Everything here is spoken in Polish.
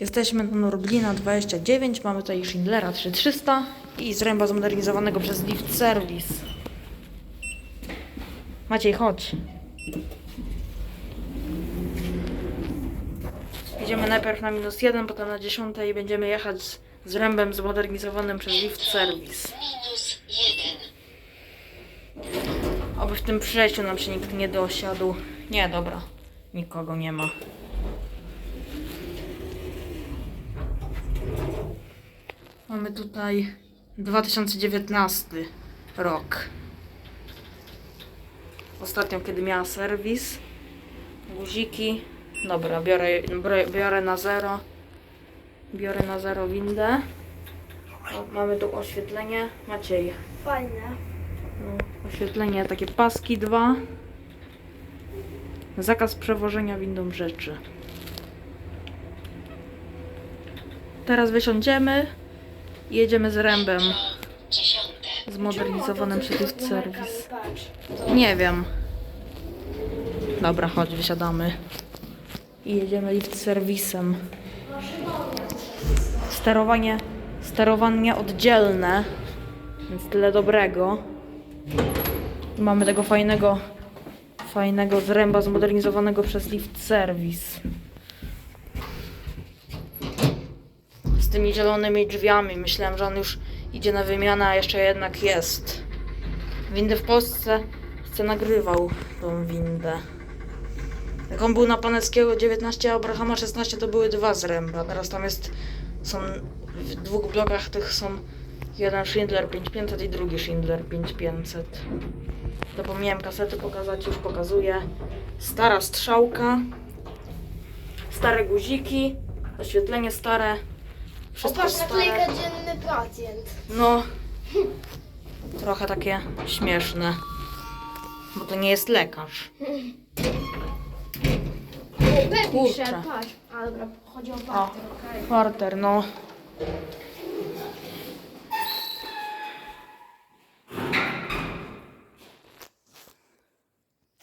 Jesteśmy na Norblina 29, mamy tutaj Schindlera 3300 i zręba zmodernizowanego przez Lift Service. Maciej, chodź. Jedziemy najpierw na minus 1, potem na 10 i będziemy jechać z zrębem zmodernizowanym przez Lift Service. Minus jeden. Oby w tym przejściu nam się nikt nie dosiadł. Nie, dobra. Nikogo nie ma. Mamy tutaj 2019 rok. Ostatnio, kiedy miała serwis. Guziki. Dobra, biorę, biorę, na zero. Biorę na zero windę. O, mamy tu oświetlenie. Maciej. Fajne. No, oświetlenie, takie paski dwa. Zakaz przewożenia windą rzeczy. Teraz wysiądziemy jedziemy z rębem zmodernizowanym. Patrz. Nie wiem. Dobra, chodź, wysiadamy. I jedziemy lift serwisem. Sterowanie, sterowanie oddzielne, więc tyle dobrego. Mamy tego fajnego, fajnego zręba zmodernizowanego przez lift service. Z tymi zielonymi drzwiami. Myślałem, że on już idzie na wymianę, a jeszcze jednak jest. Windy w Polsce chcę nagrywał tą windę. Jak on był na Paneckiego 19, a Abrahama 16 to były dwa zręba. Teraz tam jest, są w dwóch blokach tych są jeden Schindler 5500 i drugi Schindler 5500. Zapomniałem kasety pokazać, już pokazuję. Stara strzałka, stare guziki, oświetlenie stare, wszystko Popatrz, stare. naklejka dzienny pacjent. No, trochę takie śmieszne. Bo to nie jest lekarz. Kurczę. patrz. A dobra, chodzi o parter, okej. Parter, no.